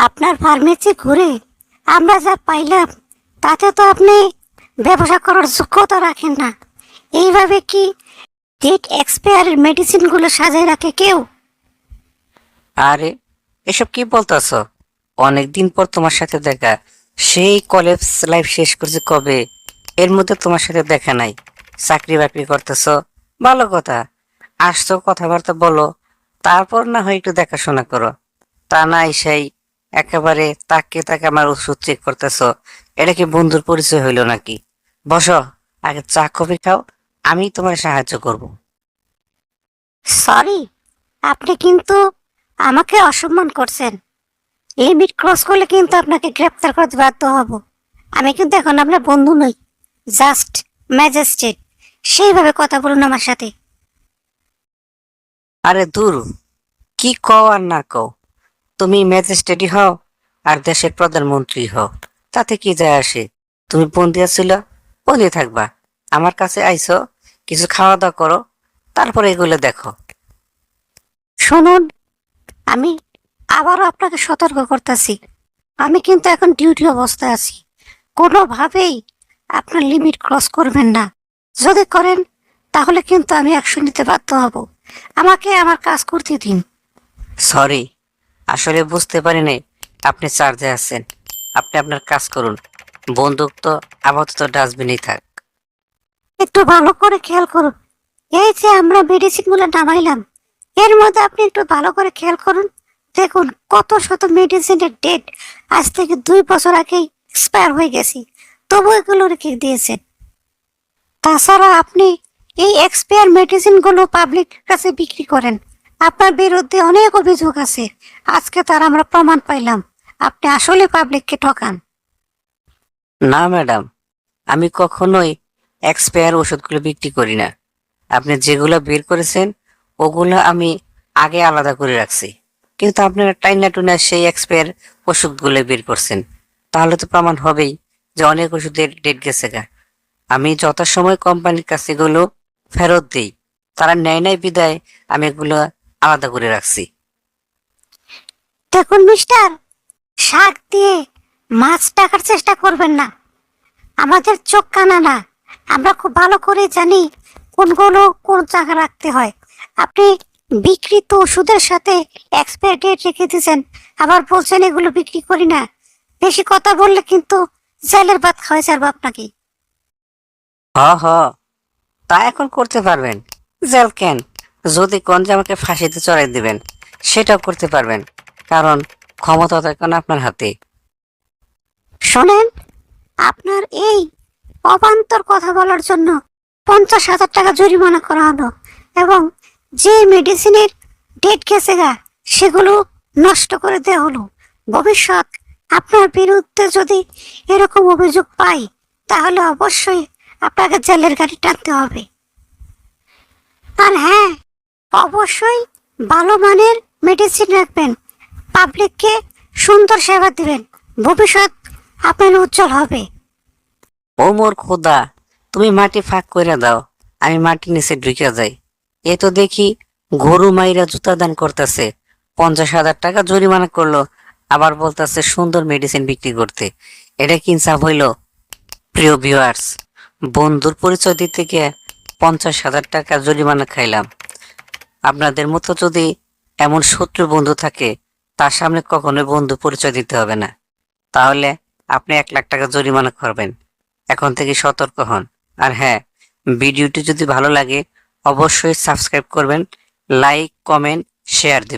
আপনার ফার্মেসি ঘুরে আমরা যা পাইলাম, তাতে তো আপনি ব্যবসা করার যোগ্যতা রাখেন না। এইভাবে কি ডেট এক্সপায়ারের মেডিসিনগুলো সাজায় রাখে কেউ? আরে, এসব কি বলতেছ? অনেকদিন পর তোমার সাথে দেখা। সেই কলেজ লাইফ শেষ করছে কবে? এর মধ্যে তোমার সাথে দেখা নাই। চাকরি বাকরি করতেছ? ভালো কথা। আসছো কথাবার্তা বলো। তারপর না হয় একটু দেখাশোনা করো। তা না সেই একেবারে তাকে তাকে আমার ওষুধ চেক করতেছ। এটা কি বন্ধুর পরিচয় হইল নাকি? বসো আগে চা কফি খাও আমি তোমার সাহায্য করব। সরি আপনি কিন্তু আমাকে অসম্মান করছেন। লিমিট ক্রস করলে কিন্তু আপনাকে গ্রেপ্তার করতে বাধ্য হব। আমি কিন্তু এখন আপনার বন্ধু নই জাস্ট ম্যাজিস্ট্রেট। সেইভাবে কথা বলুন আমার সাথে। আরে দূর কি কও আর না কও। তুমি ম্যাজিস্ট্রেটই হও আর দেশের প্রধানমন্ত্রী হও। তাতে কি যায় আসে? তুমি বন্দি আছিল বন্দি থাকবা। আমার কাছে আইছো কিছু খাওয়া দাওয়া করো তারপরে এগুলো দেখো। শুনুন আমি আবারও আপনাকে সতর্ক করতেছি। আমি কিন্তু এখন ডিউটি অবস্থায় আছি। কোনোভাবেই আপনার লিমিট ক্রস করবেন না। যদি করেন তাহলে কিন্তু আমি অ্যাকশন নিতে বাধ্য হব। আমাকে আমার কাজ করতে দিন। সরি আসলে বুঝতে পারি নাই আপনি চার্জে আছেন। আপনি আপনার কাজ করুন। বন্দুক তো আপাতত ডাস্টবিনেই থাক। একটু ভালো করে খেয়াল করুন। এই যে আমরা মেডিসিনগুলো নামাইলাম, এর মধ্যে আপনি একটু ভালো করে খেয়াল করুন। দেখুন, কত শত মেডিসিনের ডেট আজ থেকে দুই বছর আগেই এক্সপায়ার হয়ে গেছে। তবু এগুলো রেখে দিয়েছেন। তাছাড়া আপনি এই এক্সপায়ার মেডিসিনগুলো পাবলিক কাছে বিক্রি করেন। আপনার বিরুদ্ধে অনেক অভিযোগ আছে। আজকে তার আমরা প্রমাণ পাইলাম। আপনি আসলে পাবলিককে ঠকান। না, ম্যাডাম। আমি কখনোই এক্সপায়ার ওষুধগুলো বিক্রি করি না। আপনি যেগুলো বের করেছেন, ওগুলো আমি আগে আলাদা করে রাখছি। কিন্তু আপনারা টাইনা টুনা সেই এক্সপায়ার ওষুধগুলো বের করছেন। তাহলে তো প্রমাণ হবেই যে অনেক ওষুধের ডেট গেছে গা। আমি যথাসময় কোম্পানির কাছে এগুলো ফেরত দিই। তারা নেয় নাই বিদায়, আমি এগুলো আলাদা করে রাখছি। দেখুন মিস্টার শাক দিয়ে মাছ টাকার চেষ্টা করবেন না। আমাদের চোখ কানা না। আমরা খুব ভালো করে জানি কোনগুলো কোন জায়গা রাখতে হয়। আপনি বিকৃত ওষুধের সাথে এক্সপায়ার ডেট রেখে দিয়েছেন। আবার বলছেন এগুলো বিক্রি করি না। বেশি কথা বললে কিন্তু জেলের ভাত খাওয়াই ছাড়বো আপনাকে। হ হ তা এখন করতে পারবেন। জেল কেন? যদি কোন যে আমাকে ফাঁসিতে চড়াই দিবেন, সেটাও করতে পারবেন, কারণ ক্ষমতা তো এখন আপনার হাতে। শোনেন, আপনার এই অবান্তর কথা বলার জন্য পঞ্চাশ হাজার টাকা জরিমানা করা হলো, এবং যে মেডিসিনের ডেট গেছে গা, সেগুলো নষ্ট করে দেওয়া হলো। ভবিষ্যৎ আপনার বিরুদ্ধে যদি এরকম অভিযোগ পাই, তাহলে অবশ্যই আপনাকে জেলের গাড়ি টানতে হবে। আর হ্যাঁ অবশ্যই ভালো মানের মেডিসিন রাখবেন। পাবলিককে সুন্দর সেবা দিবেন। ভবিষ্যৎ আপনার উজ্জ্বল হবে। ও মোর খোদা, তুমি মাটি ফাঁক করে দাও, আমি মাটি নিচে ঢুকে যাই। এ তো দেখি গরু মাইরা জুতা দান করতেছে। পঞ্চাশ হাজার টাকা জরিমানা করল, আবার বলতেছে সুন্দর মেডিসিন বিক্রি করতে। এটা কি ইনসাফ হইল? প্রিয় ভিউয়ার্স বন্ধুর পরিচয় দিতে গিয়ে পঞ্চাশ হাজার টাকা জরিমানা খাইলাম। আপনাদের মতো যদি এমন শত্রু বন্ধু থাকে, তার সামনে কখনোই বন্ধু পরিচয় দিতে হবে না। তাহলে আপনি এক লাখ টাকা জরিমানা করবেন। এখন থেকে সতর্ক হন। আর হ্যাঁ ভিডিওটি যদি ভালো লাগে, অবশ্যই সাবস্ক্রাইব করবেন, লাইক, কমেন্ট, শেয়ার দেবেন।